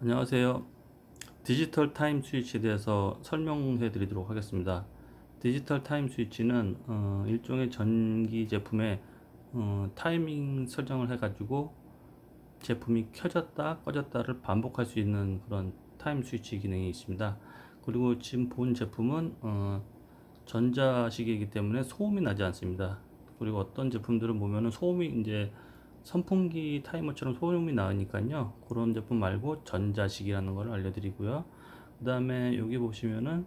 안녕하세요. 디지털 타임 스위치에 대해서 설명해 드리도록 하겠습니다. 디지털 타임 스위치는 어, 일종의 전기 제품에 어, 타이밍 설정을 해가지고 제품이 켜졌다 꺼졌다를 반복할 수 있는 그런 타임 스위치 기능이 있습니다. 그리고 지금 본 제품은 어, 전자식이기 때문에 소음이 나지 않습니다. 그리고 어떤 제품들은 보면은 소음이 이제 선풍기 타이머처럼 소음이 나으니까요. 그런 제품 말고 전자식이라는 걸 알려드리고요. 그 다음에 여기 보시면은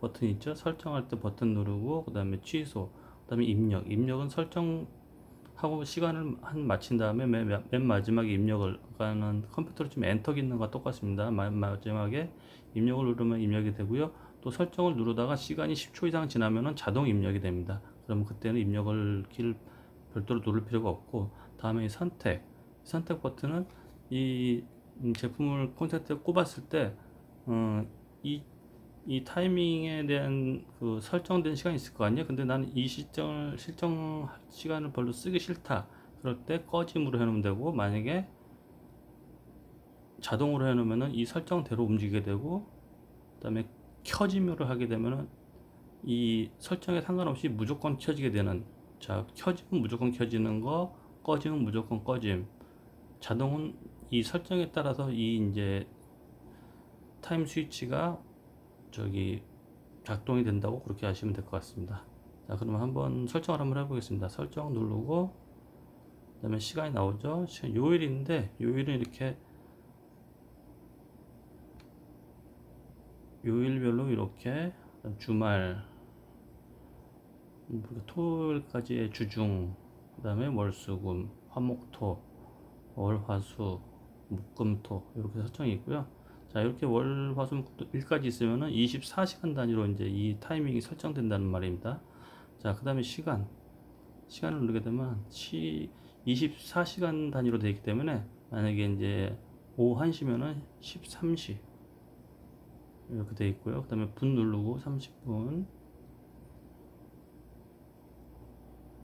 버튼 있죠? 설정할 때 버튼 누르고 그 다음에 취소, 그 다음에 입력. 입력은 설정하고 시간을 한 마친 다음에 맨, 맨 마지막에 입력을 가는 컴퓨터로 지금 엔터 기능과 똑같습니다. 맨 마지막에 입력을 누르면 입력이 되고요. 또 설정을 누르다가 시간이 10초 이상 지나면은 자동 입력이 됩니다. 그러면 그때는 입력을 키를 별도로 누를 필요가 없고 다음에 이 선택 선택 버튼은 이 음, 제품을 콘센트에 꼽았을 때 어, 이, 이 타이밍에 대한 그 설정된 시간이 있을 거 아니에요? 근데 나는 이 시점을 실정 시간을 별로 쓰기 싫다. 그럴 때 꺼짐으로 해놓으면 되고 만약에 자동으로 해놓으면은 이 설정대로 움직이게 되고 그 다음에 켜짐으로 하게 되면은 이 설정에 상관없이 무조건 켜지게 되는 자 켜지면 무조건 켜지는 거 꺼지면 무조건 꺼짐. 자동은 이 설정에 따라서 이 이제 타임 스위치가 저기 작동이 된다고 그렇게 하시면 될 것 같습니다. 자 그러면 한번 설정을 한번 해보겠습니다. 설정 누르고 그 다음에 시간이 나오죠? 시간 요일인데 요일은 이렇게 요일별로 이렇게 주말 우리가 토요일까지의 주중 그 다음에 월수금 화목토 월화수 목금토 이렇게 설정이 있고요. 자 이렇게 월화수목토 일까지 있으면은 24시간 단위로 이제 이 타이밍이 설정된다는 말입니다. 자그 다음에 시간. 시간을 누르게 되면 시 24시간 단위로 되어 있기 때문에 만약에 이제 오후 1시면은 13시. 이렇게 되어 있고요. 그 다음에 분 누르고 30분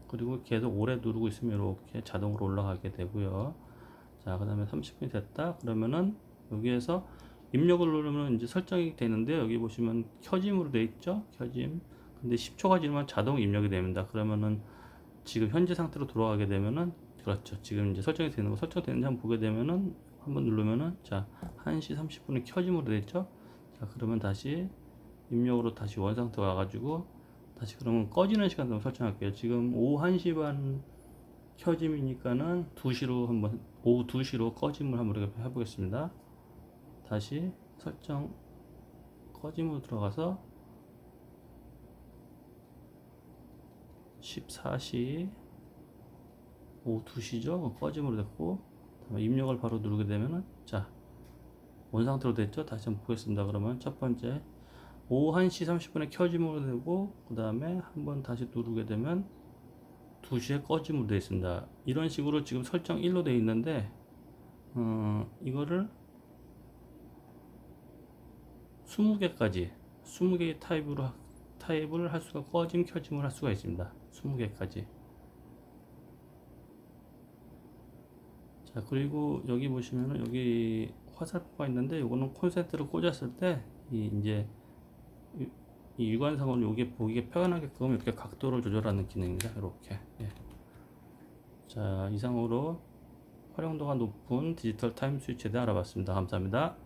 그리고 계속 오래 누르고 있으면 이렇게 자동으로 올라가게 되고요. 자, 그 다음에 30분이 됐다. 그러면은 여기에서 입력을 누르면 이제 설정이 되는데 여기 보시면 켜짐으로 돼 있죠? 켜짐. 근데 10초가 지나면 자동 입력이 됩니다. 그러면은 지금 현재 상태로 돌아가게 되면은 그렇죠. 지금 이제 설정이 되는 거 설정되는지 한번 보게 되면은 한번 누르면은 자, 1시 30분에 켜짐으로 돼 있죠? 자, 그러면 다시 입력으로 다시 원상태 와가지고 다시 그러면 꺼지는 시간 좀 설정할게요. 지금 오후 1시 반 켜짐이니까는 2시로 한번 오후 2시로 꺼짐을 한번 해보겠습니다. 다시 설정 꺼짐으로 들어가서 14시 오후 2시죠. 꺼짐으로 됐고 입력을 바로 누르게 되면은 자 원 상태로 됐죠. 다시 한번 보겠습니다. 그러면 첫 번째 오후 1시 30분에 켜짐으로 되고 그 다음에 한번 다시 누르게 되면 2시에 꺼짐으로 되어 있습니다. 이런 식으로 지금 설정 1로 되어 있는데 어, 이거를 20개까지 20개의 타입으로 타입을 할 수가 꺼짐 켜짐을 할 수가 있습니다. 20개까지. 자 그리고 여기 보시면은 여기 화살표가 있는데 이거는 콘센트를 꽂았을 때 이 이제 이 육안상으로 여기 보기에 편하게끔 이렇게 각도를 조절하는 기능입니다. 이렇게. 예. 자, 이상으로 활용도가 높은 디지털 타임 스위치에 대해 알아봤습니다. 감사합니다.